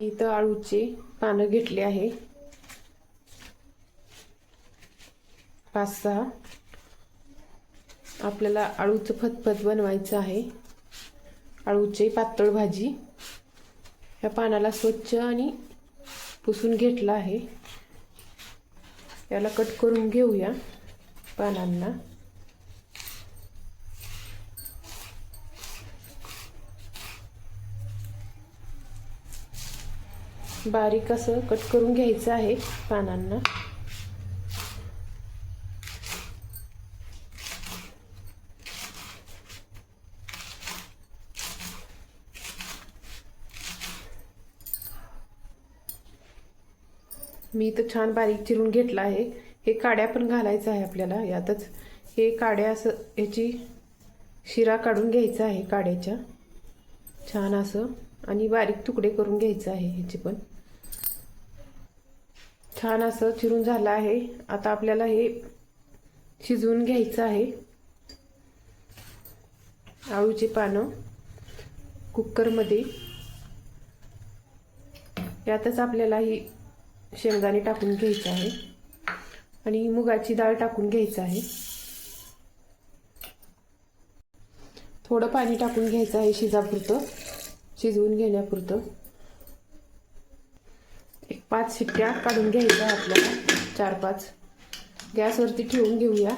इथं आळूची पानं घेतले आहे. पाच सहा आपल्याला आळूचं फतफत बनवायचं आहे. आळूची पातळ भाजी. ह्या पानाला स्वच्छ आणि पुसून घेतलं आहे. याला कट करून घेऊया पानांना. बारीक असं कट करून घ्यायचं आहे पानांना. मी तर छान बारीक चिरून घेतला आहे. हे काड्या पण घालायचं आहे आपल्याला यातच. हे काड्या असं याची शिरा काढून घ्यायचा आहे काड्याच्या. छान असं. आणि बारीक तुकडे करून घ्यायचं आहे ह्याचे पण. छान असं चिरून झालं आहे. आता आपल्याला हे शिजवून घ्यायचं आहे. आळूची पानं कुकरमध्ये. यातच आपल्याला ही शेंगदाणे टाकून घ्यायचं आहे. आणि मुगाची डाळ टाकून घ्यायचं आहे. थोडं पाणी टाकून घ्यायचं आहे शिजापुरतं शिजवून घेण्यापुरतं. पाच शिट्ट्या काढून घ्यायच्या आपल्याला. चार पाच. गॅसवरती ठेवून घेऊया.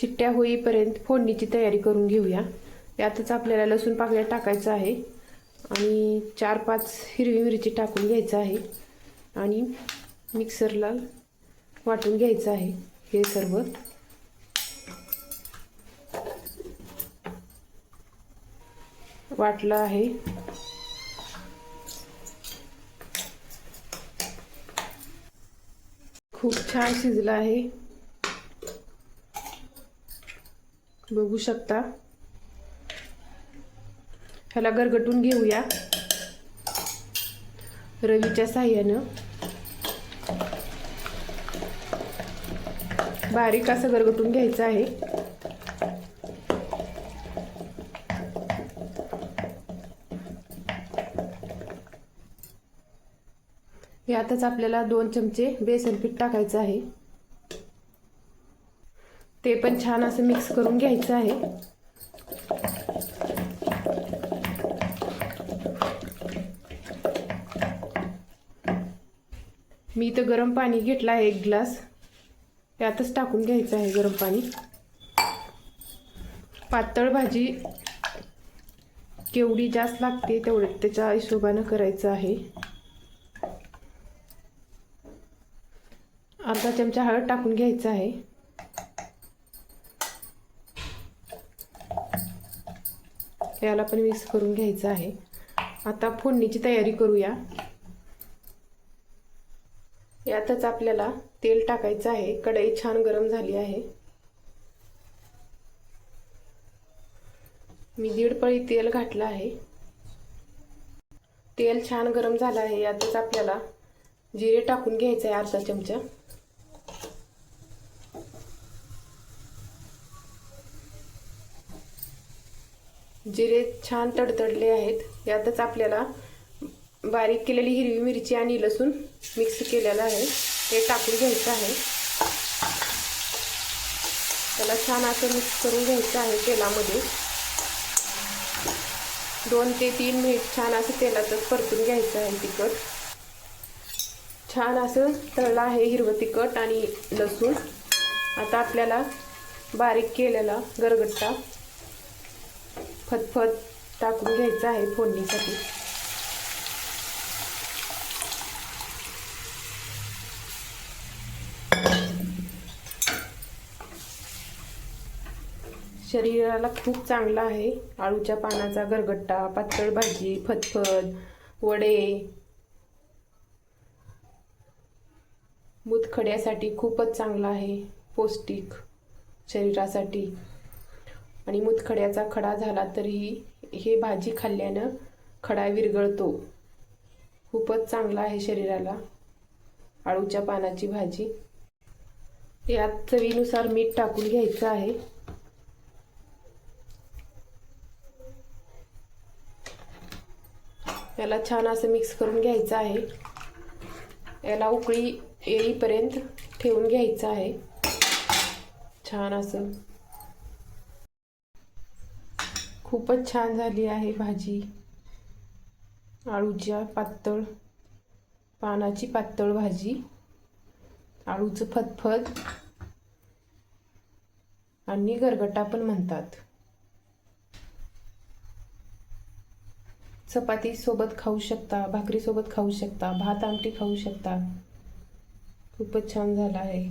शिट्ट्या होईपर्यंत फोडणीची तयारी करून घेऊया. यातच आपल्याला लसूण पाकळ्या टाकायचं आहे. आणि चार पाच हिरवी मिरची टाकून घ्यायचं आहे. आणि मिक्सरला वाटून घ्यायचं आहे हे सर्व. वाटलं आहे. खूप छान शिजलं आहे. बघू शकता. ह्याला गरगटून घेऊया. रवीच्या साह्यानं. बारीक असं गरगटून घ्यायचं आहे. यातच आपल्याला दोन चमचे बेसन पीठ टाकायचं आहे. ते पण छान असं मिक्स करून घ्यायचं आहे. मी इथं गरम पाणी घेतलं आहे एक ग्लास. यातच टाकून घ्यायचं आहे गरम पाणी. पातळ भाजी केवढी जास्त लागते तेवढं त्याच्या हिशोबानं करायचं आहे. अर्धा चमचा हळद टाकून घ्यायचा आहे. याला पण मिक्स करून घ्यायचं आहे. आता फोडणीची तयारी करूया. यातच आपल्याला तेल टाकायचं आहे. कढई छान गरम झाली आहे. मी दीड पळी तेल घातलं आहे. तेल छान गरम झालं आहे. यातच आपल्याला जिरे टाकून घ्यायचं आहे अर्धा चमचा. जिरे छान तडतडले आहेत. यातच आपल्याला बारीक केलेली हिरवी मिरची आणि लसूण मिक्स केलेलं आहे. ते टाकून घ्यायचं आहे. त्याला छान असं मिक्स करून घ्यायचं आहे तेलामध्ये. दोन ते तीन मिनिट छान असं तेलातच परतून घ्यायचं आहे तिखट. छान असं तळलं आहे हिरवं तिखट आणि लसूण. आता आपल्याला बारीक केलेला गरगट्टा फतफत टाकून घ्यायचं आहे फोडणीसाठी. शरीराला खूप चांगला आहे. आळूच्या पानाचा गरगट्टा पातळ भाजी फतफत वडे मुतखड्यासाठी खूपच चांगला आहे. पौष्टिक शरीरासाठी. आणि मुतखड्याचा खडा झाला तरीही हे भाजी खाल्ल्यानं खडा विरगळतो खूपच चांगला आहे शरीराला. आळूच्या पानाची भाजी. यात चवीनुसार मीठ टाकून घ्यायचं आहे. याला छान असं मिक्स करून घ्यायचं आहे. याला उकळी येईपर्यंत ठेवून घ्यायचं आहे. छान असं खूपच छान झाली आहे भाजी. आळूच्या पातळ पानाची पातळ भाजी. आळूचं फतफद आणि गरगटा पण म्हणतात. चपातीसोबत खाऊ शकता भाकरीसोबत खाऊ शकता भात आमटी खाऊ शकता. खूपच छान झाला आहे.